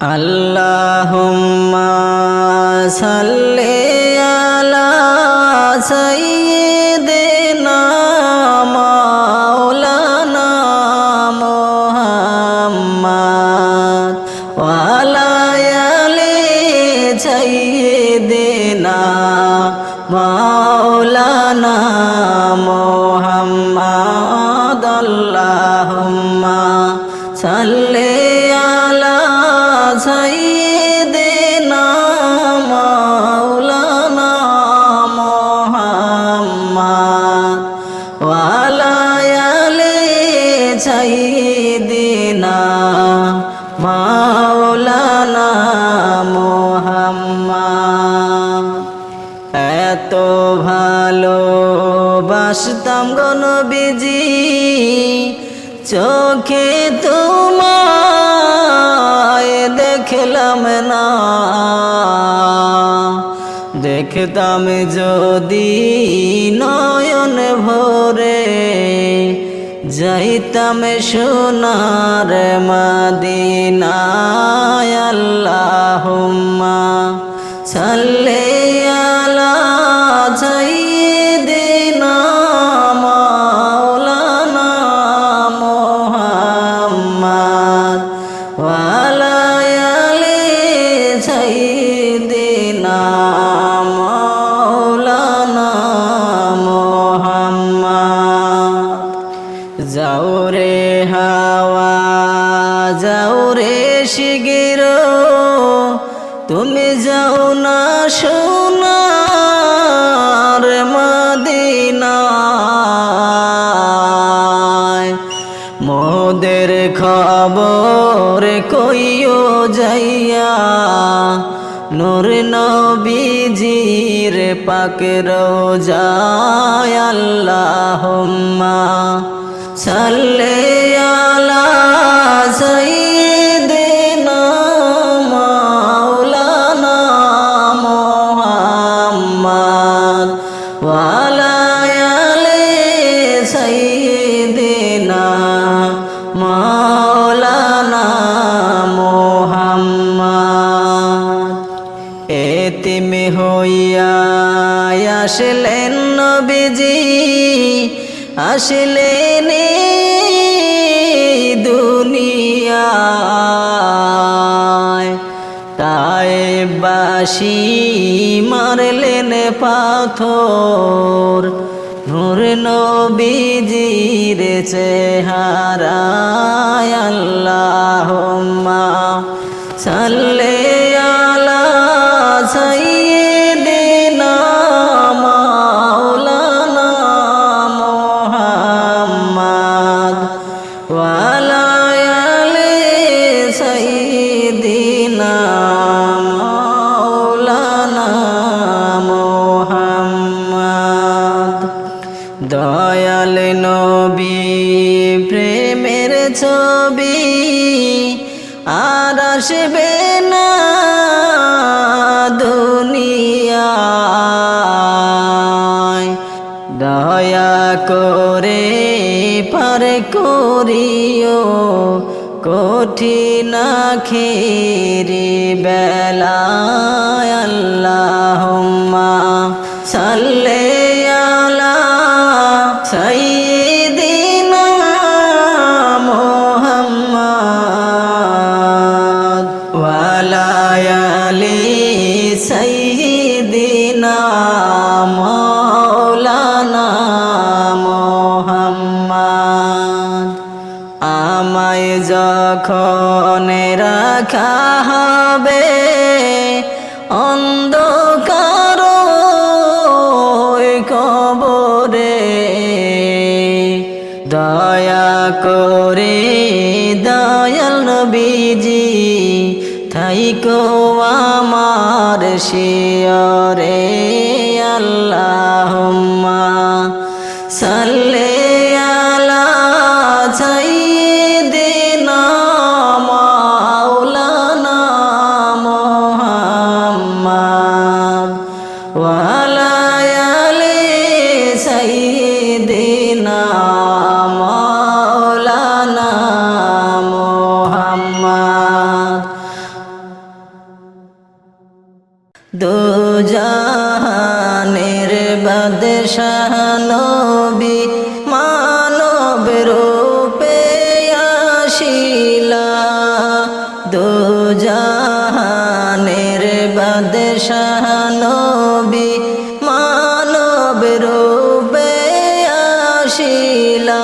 আল্লাহুম্মা সাল্লি আলা সাইয়্যিদিনা মুহাম্মদ ওয়া আলা আলি সাইয়্যিদিনা মাওলানা মুহাম্মদ। এত ভালো বাসতাম গণবিজি চোখে তোমায় দেখলাম না। দেখতাম যদি নয়ন ভরে যাইতাম সোনার মাদিনায় নবীজির পাক রোজায় আল্লাহুম্মা সাল্লি আলা আসলেন নবীজি আসলেন দুনিয়ায়। তাই বাসি মারলেন পাথর নূর নবীজির চেহারায় আল্লাহুম্মা সাল্লি কঠিন খেরি বেলায় আল্লাহ সাল্লে আলা সাইয়্যিদিনা যখন রাখা হবে অন্ধকার কবরে। দয়া করে দয়াল বিজি থাইকো আমার শিয়রে আল্লাহুম্মা শাহানবী মানব রূপে আসিলা। দু জাহানের বাদশাহানবী মানব রূপে আসিলা।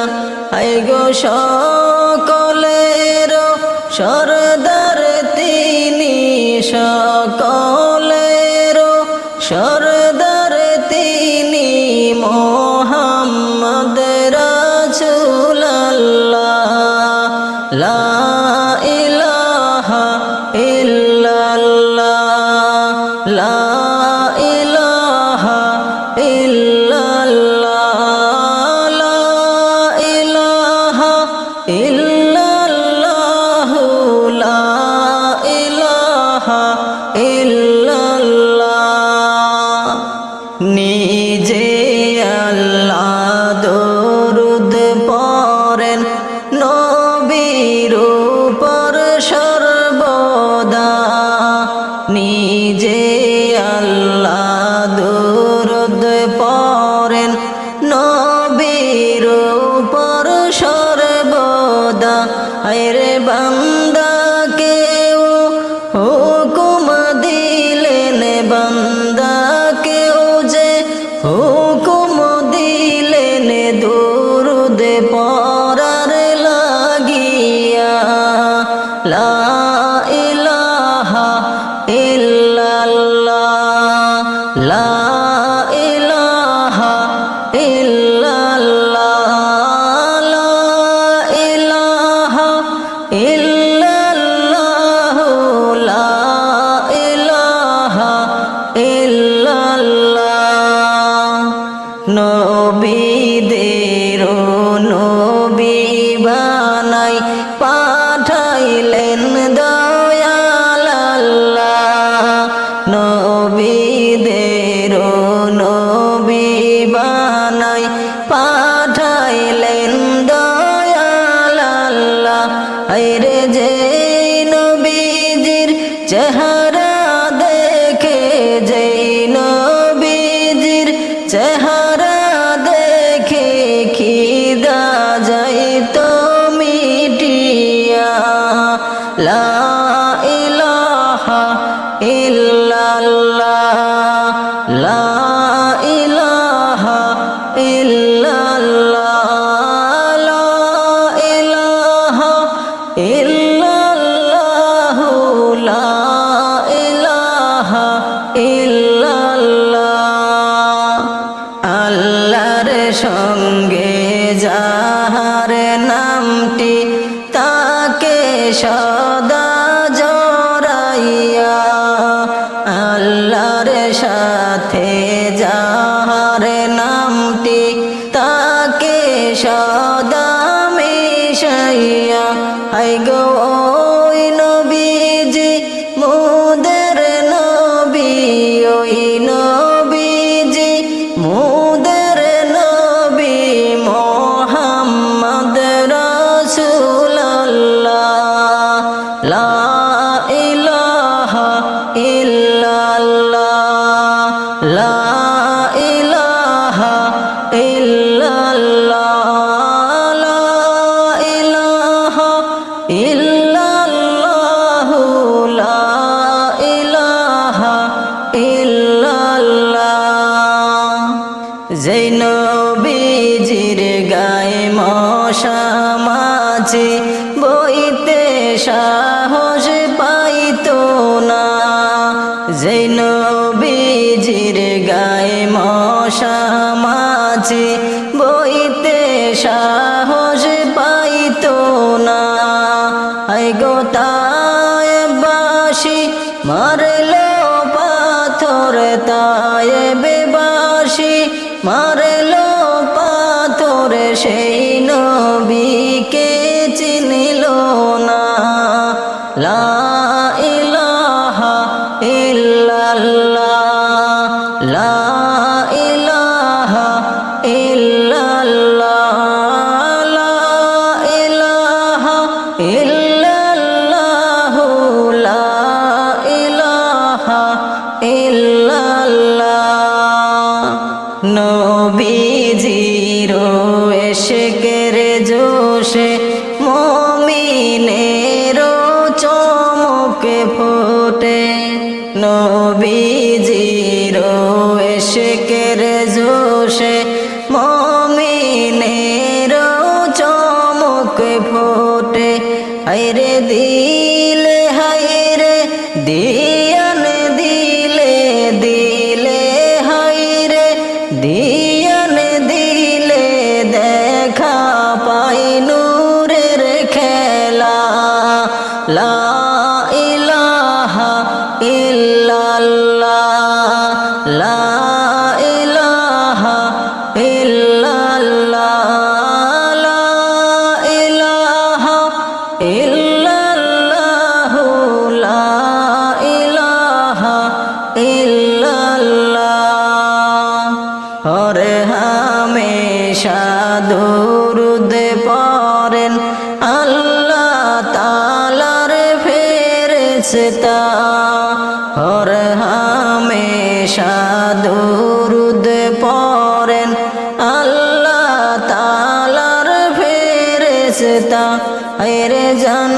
হাই গো সকলের সরদার, তিনি সকলের সরদার। Oh. নবীর পর love. إلا যেন বীজির গায়ে মশা মাছি বইতে সা দুরুদে পড়েন। আল্লাহ তালার ফেরেস্তা হর হামেশা দুরুদ পড়েন। আল্লাহ তালার ফেরেস্তা হেরে জান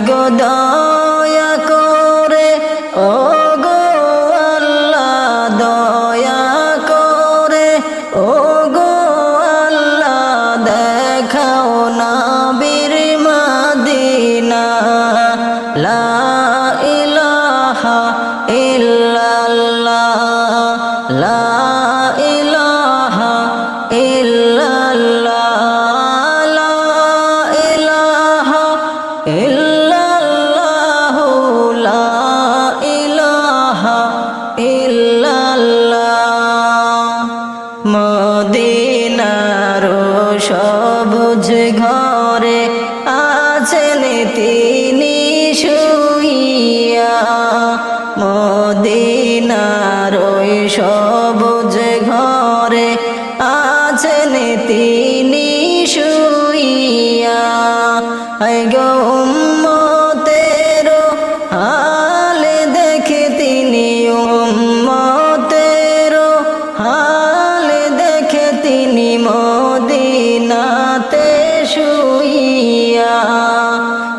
go down.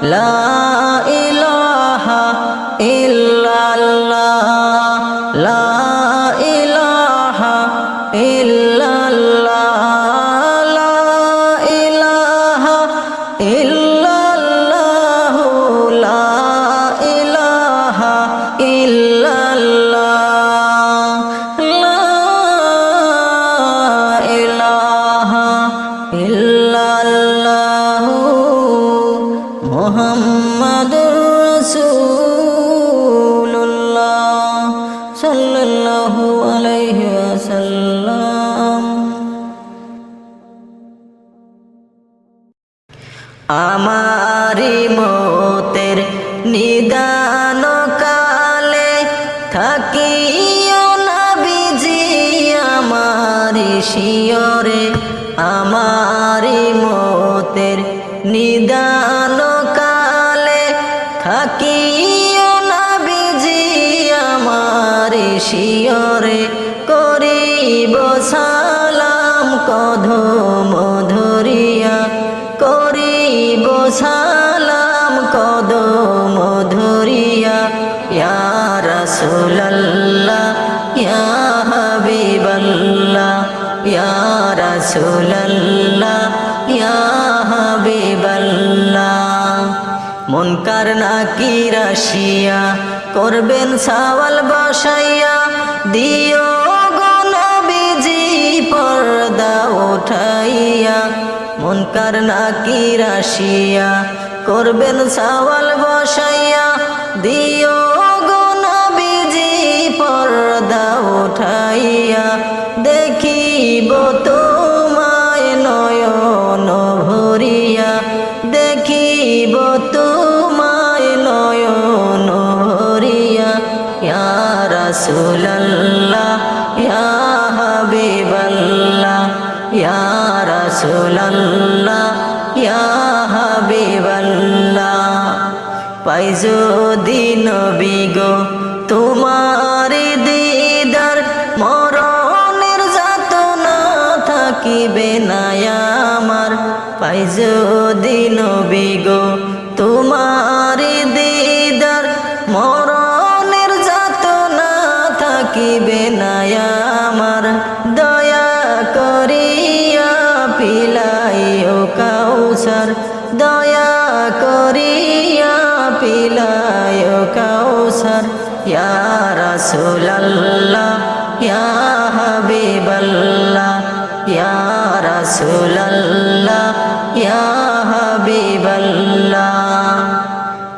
love. সাল্লাল্লাহু আলাইহি ওয়াসাল্লাম। আমারি মতের নিদান কালে থাকিও না বিজি আমারি শিয়রে। আমারি মতের নিদান মনকার নাকি রাশিয়া, করবেন সাওয়াল বসাইয়া, দিও গনবিজি পর্দা উঠাইয়া। মনকার নাকি রাশিয়া, করবেন সাওয়াল বসাইয়া, দিও রাসূলুল্লাহ, ইয়া হাবিবাল্লাহ, ইয়া রাসূলুল্লাহ, ইয়া পাইজো দিন বিগো তোমার দিদার মরণের যাত না থাকিবে না আমার। পাইজো দিন বিগো তোমার ইয়া রাসূলুল্লাহ ইয়া হাবিবাল্লাহ ইয়া রাসূলুল্লাহ ইয়া হাবিবাল্লাহ।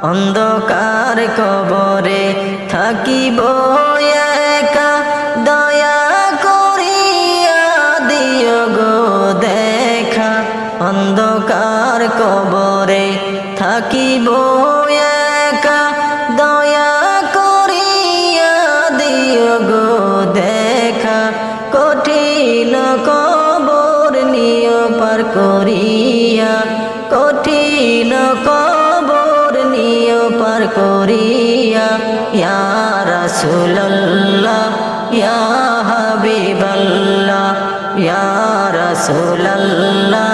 অন্ধকার কবরে থাকিব একা রাসূলুল্লাহ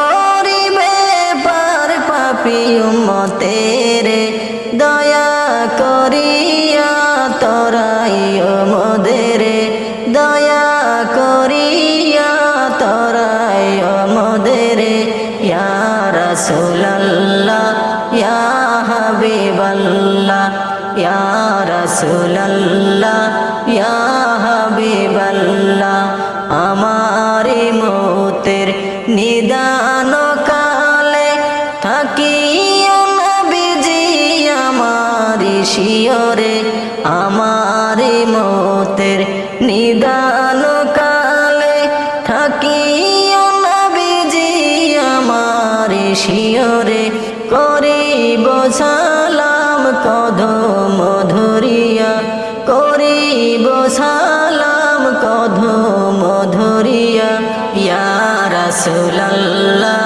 পাপি উম্মতেরে দয়া করিয়া তরাইও মদেরে দয়া করিয়া তরাইও মদেরে রাসূলুল্লাহ, ইয়া হাবিবাল্লাহ, ইয়া রাসূলুল্লাহ, ইয়া শিয়রে করিব সালাম কদম ধরিয়া। করিব সালাম কদম ধরিয়া। ইয়া রাসূলুল্লাহ,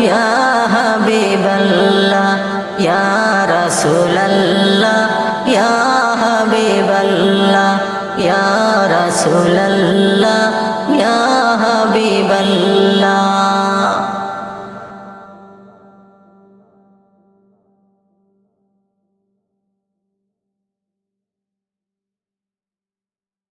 ইয়া হাবিবাল্লাহ, ইয়া রাসূলুল্লাহ, ইয়া হাবিবাল্লাহ, ইয়া রাসূলুল্লাহ।